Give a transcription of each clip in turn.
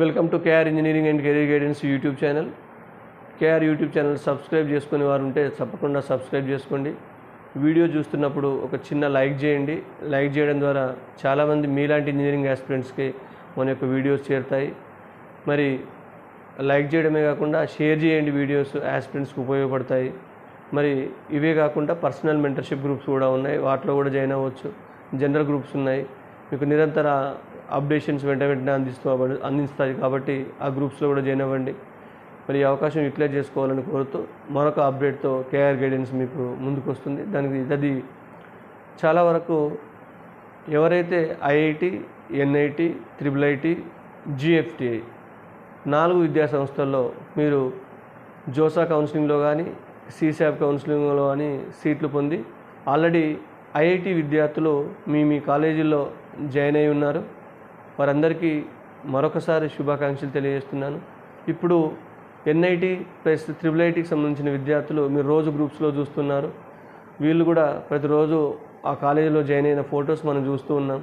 Welcome to KR engineering and career guidance YouTube channel. KR YouTube channel subscribe చేసుకునే వారు ఉంటే తప్పకుండా subscribe చేసుకోండి. వీడియో చూస్తున్నప్పుడు ఒక చిన్న లైక్ చేయండి. లైక్ చేయడం ద్వారా చాలామంది మీలాంటి ఇంజనీరింగ్ ఆస్పిరెంట్స్కి మన యొక్క వీడియోస్ చేరుతాయి. మరి లైక్ చేయడమే కాకుండా షేర్ చేయండి వీడియోస్ ఆస్పిరెంట్స్కి ఉపయోగపడతాయి. మరి ఇవే కాకుండా పర్సనల్ మెంటర్షిప్ గ్రూప్స్ కూడా ఉన్నాయి. వాటిలో కూడా జాయిన్ అవ్వచ్చు. జనరల్ గ్రూప్స్ ఉన్నాయి. మీకు నిరంతర అప్డేషన్స్ వెంట వెంటనే అందిస్తూ అందిస్తాయి కాబట్టి ఆ గ్రూప్స్లో కూడా జాయిన్ అవ్వండి. మరి ఈ అవకాశం యూటిలైజ్ చేసుకోవాలని కోరుతూ మరొక అప్డేట్తో కేఆర్ గైడెన్స్ మీకు ముందుకు వస్తుంది దానికి అది చాలా వరకు ఎవరైతే IIT NIT triple IT GFTI నాలుగు విద్యా సంస్థల్లో మీరు జోసా కౌన్సిలింగ్లో కానీ సీసాబ్ కౌన్సిలింగ్లో కానీ సీట్లు పొంది ఆల్రెడీ ఐఐటి విద్యార్థులు మీ మీ కాలేజీలో జాయిన్ అయి ఉన్నారు. వారందరికీ మరొకసారి శుభాకాంక్షలు తెలియజేస్తున్నాను. ఇప్పుడు ఎన్ఐటి ప్లస్ త్రిబుల్ ఐటీకి సంబంధించిన విద్యార్థులు మీరు రోజు గ్రూప్స్లో చూస్తున్నారు. వీళ్ళు కూడా ప్రతిరోజు ఆ కాలేజీలో జాయిన్ అయిన ఫొటోస్ మనం చూస్తూ ఉన్నాం.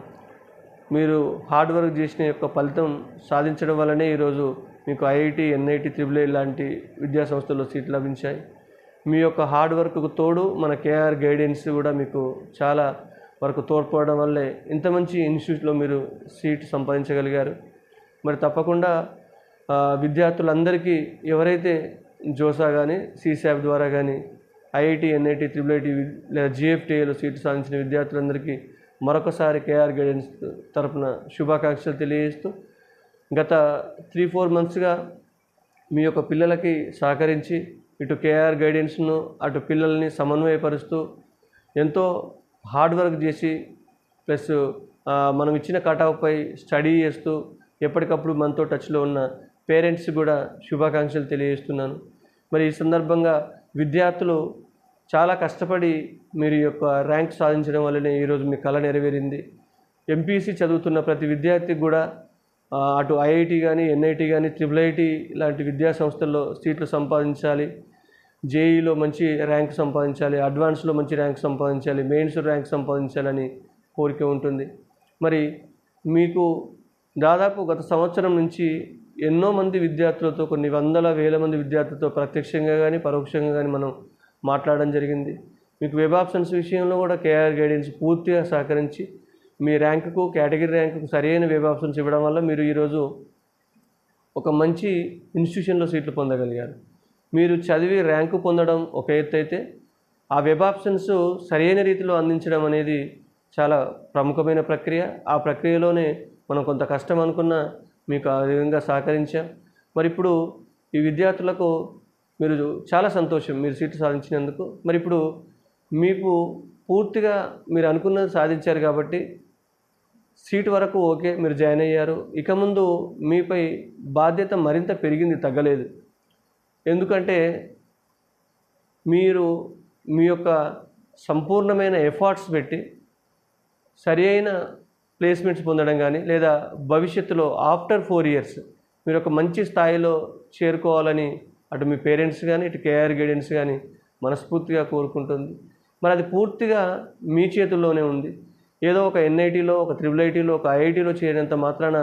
మీరు హార్డ్ వర్క్ చేసిన యొక్క ఫలితం సాధించడం వల్లనే ఈరోజు మీకు ఐఐటి ఎన్ఐటి త్రిబుల్ ఐ లాంటి విద్యా సంస్థల్లో సీట్లు లభించాయి. మీ యొక్క హార్డ్ వర్క్కు తోడు మన కేఆర్ గైడెన్స్ కూడా మీకు చాలా వరకు తోడ్పడడం వల్లే ఇంత మంచి ఇన్స్టిట్యూట్లో మీరు సీట్ సంపాదించగలిగారు. మరి తప్పకుండా విద్యార్థులందరికీ ఎవరైతే జోసా కానీ సీసాబ్ ద్వారా కానీ ఐఐటి ఎన్ఐటి త్రిబుల్ ఐటి లేదా జిఎఫ్టీఏలో సీటు సాధించిన విద్యార్థులందరికీ మరొకసారి కేఆర్ గైడెన్స్ తరపున శుభాకాంక్షలు తెలియజేస్తూ గత త్రీ ఫోర్ మంత్స్గా మీ యొక్క పిల్లలకి సహకరించి ఇటు కేఆర్ గైడెన్స్ను అటు పిల్లల్ని సమన్వయపరుస్తూ ఎంతో హార్డ్ వర్క్ చేసి ప్లస్ మనం ఇచ్చిన కటాఫ్పై స్టడీ చేస్తూ ఎప్పటికప్పుడు మనతో టచ్లో ఉన్న పేరెంట్స్ కూడా శుభాకాంక్షలు తెలియజేస్తున్నాను. మరి ఈ సందర్భంగా విద్యార్థులు చాలా కష్టపడి మీరు యొక్క ర్యాంక్ సాధించడం వల్లనే ఈరోజు మీ కళ నెరవేరింది. ఎంపీసీ చదువుతున్న ప్రతి విద్యార్థికి కూడా అటు ఐఐటి కానీ ఎన్ఐటి కానీ ట్రిపుల్ ఐటి లాంటి విద్యా సంస్థల్లో సీట్లు సంపాదించాలి. జేఈలో మంచి ర్యాంక్ సంపాదించాలి అడ్వాన్స్లో మంచి ర్యాంక్ సంపాదించాలి మెయిన్స్ ర్యాంక్ సంపాదించాలని కోరిక ఉంటుంది. మరి మీకు దాదాపు గత సంవత్సరం నుంచి ఎన్నో మంది విద్యార్థులతో కొన్ని వందల వేల మంది విద్యార్థులతో ప్రత్యక్షంగా కానీ పరోక్షంగా కానీ మనం మాట్లాడడం జరిగింది. మీకు వెబ్ ఆప్షన్స్ విషయంలో కూడా కేఆర్ గైడెన్స్ పూర్తిగా సహకరించి మీ ర్యాంకుకు కేటగిరీ ర్యాంకుకు సరైన వెబ్ ఆప్షన్స్ ఇవ్వడం వల్ల మీరు ఈరోజు ఒక మంచి ఇన్స్టిట్యూషన్లో సీట్లు పొందగలిగారు. మీరు చదివి ర్యాంకు పొందడం ఒక ఎత్తు అయితే ఆ వెబ్ ఆప్షన్స్ సరైన రీతిలో అందించడం అనేది చాలా ప్రముఖమైన ప్రక్రియ. ఆ ప్రక్రియలోనే మనం కొంత కష్టం అనుకున్నా మీకు ఆ విధంగా సహకరించాం. మరి ఇప్పుడు ఈ విద్యార్థులకు మీరు చాలా సంతోషం మీరు సీట్లు సాధించినందుకు. మరి ఇప్పుడు మీకు పూర్తిగా మీరు అనుకున్నది సాధించారు కాబట్టి సీట్ వరకు ఓకే మీరు జాయిన్ అయ్యారు. ఇక ముందు మీపై బాధ్యత మరింత పెరిగింది తగ్గలేదు. ఎందుకంటే మీరు మీ యొక్క సంపూర్ణమైన ఎఫర్ట్స్ పెట్టి సరి అయిన ప్లేస్మెంట్స్ పొందడం కానీ లేదా భవిష్యత్తులో ఆఫ్టర్ ఫోర్ ఇయర్స్ మీరు ఒక మంచి స్థాయిలో చేరుకోవాలని అటు మీ పేరెంట్స్ కానీ ఇటు కేఆర్ గైడెన్స్ కానీ మనస్ఫూర్తిగా కోరుకుంటుంది. మరి అది పూర్తిగా మీ చేతుల్లోనే ఉంది. ఏదో ఒక ఎన్ఐటీలో ఒక త్రిబుల్ ఐటీలో ఒక ఐఐటీలో చేరినంత మాత్రాన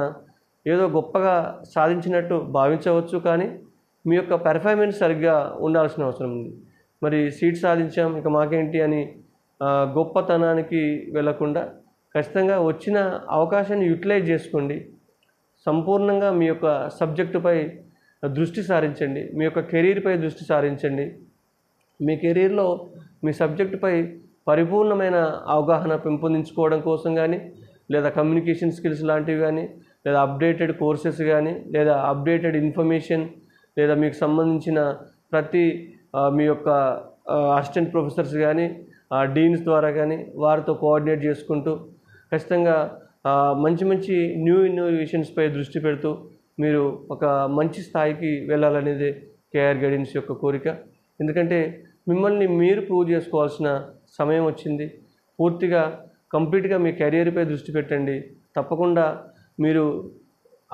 ఏదో గొప్పగా సాధించినట్టు భావించవచ్చు కానీ మీ యొక్క పెర్ఫార్మెన్స్ సరిగ్గా ఉండాల్సిన అవసరం ఉంది. మరి సీట్ సాధించాం ఇక మాకేంటి అని గొప్పతనానికి వెళ్ళకుండా ఖచ్చితంగా వచ్చిన అవకాశాన్ని యూటిలైజ్ చేసుకోండి. సంపూర్ణంగా మీ యొక్క సబ్జెక్టుపై దృష్టి సారించండి. మీ యొక్క కెరీర్పై దృష్టి సారించండి. మీ కెరీర్లో మీ సబ్జెక్టుపై పరిపూర్ణమైన అవగాహన పెంపొందించుకోవడం కోసం కానీ లేదా కమ్యూనికేషన్ స్కిల్స్ లాంటివి కానీ లేదా అప్డేటెడ్ కోర్సెస్ కానీ లేదా అప్డేటెడ్ ఇన్ఫర్మేషన్ లేదా మీకు సంబంధించిన ప్రతి మీ యొక్క అసిస్టెంట్ ప్రొఫెసర్స్ కానీ డీన్స్ ద్వారా కానీ వారితో కోఆర్డినేట్ చేసుకుంటూ ఖచ్చితంగా మంచి మంచి న్యూ ఇన్నోవేషన్స్పై దృష్టి పెడుతూ మీరు ఒక మంచి స్థాయికి వెళ్ళాలనేది కేఆర్ గైడెన్స్ యొక్క కోరిక. ఎందుకంటే మిమ్మల్ని మీరు ప్రూవ్ చేసుకోవాల్సిన సమయం వచ్చింది. పూర్తిగా కంప్లీట్గా మీ కెరియర్పై దృష్టి పెట్టండి. తప్పకుండా మీరు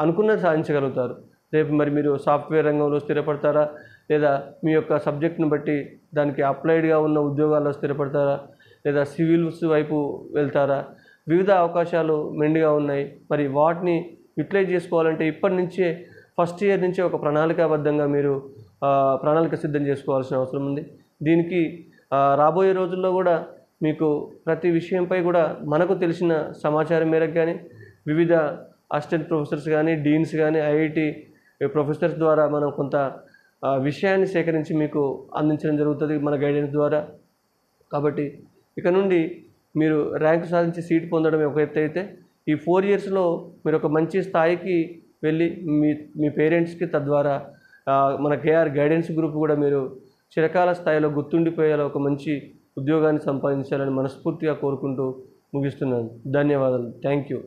అనుకున్నది సాధించగలుగుతారు. రేపు మరి మీరు సాఫ్ట్వేర్ రంగంలో స్థిరపడతారా? లేదా మీ యొక్క సబ్జెక్ట్ను బట్టి దానికి అప్లైడ్గా ఉన్న ఉద్యోగాల్లో స్థిరపడతారా? లేదా సివిల్స్ వైపు వెళ్తారా? వివిధ అవకాశాలు మెండుగా ఉన్నాయి. మరి వాటిని యూటిలైజ్ చేసుకోవాలంటే ఇప్పటి నుంచే ఫస్ట్ ఇయర్ నుంచే ఒక ప్రణాళికాబద్ధంగా మీరు ప్రణాళిక సిద్ధం చేసుకోవాల్సిన అవసరం ఉంది. దీనికి రాబోయే రోజుల్లో కూడా మీకు ప్రతి విషయంపై కూడా మనకు తెలిసిన సమాచారం మేరకు కానీ వివిధ అసిస్టెంట్ ప్రొఫెసర్స్ కానీ డీన్స్ కానీ ఐఐటి ప్రొఫెసర్స్ ద్వారా మనం కొంత విషయాన్ని సేకరించి మీకు అందించడం జరుగుతుంది మన గైడెన్స్ ద్వారా. కాబట్టి ఇక నుండి మీరు ర్యాంక్ సాధించి సీట్ పొందడం ఒక ఎత్తు అయితే ఈ ఫోర్ ఇయర్స్లో మీరు ఒక మంచి స్థాయికి వెళ్ళి మీ మీ పేరెంట్స్కి తద్వారా మన కేఆర్ గైడెన్స్ గ్రూప్ కూడా మీరు చిరకాల స్థాయిలో గుర్తుండిపోయేలా ఒక మంచి ఉద్యోగాన్ని సంపాదించాలని మనస్ఫూర్తిగా కోరుకుంటూ ముగిస్తున్నాను. ధన్యవాదాలు. Thank you.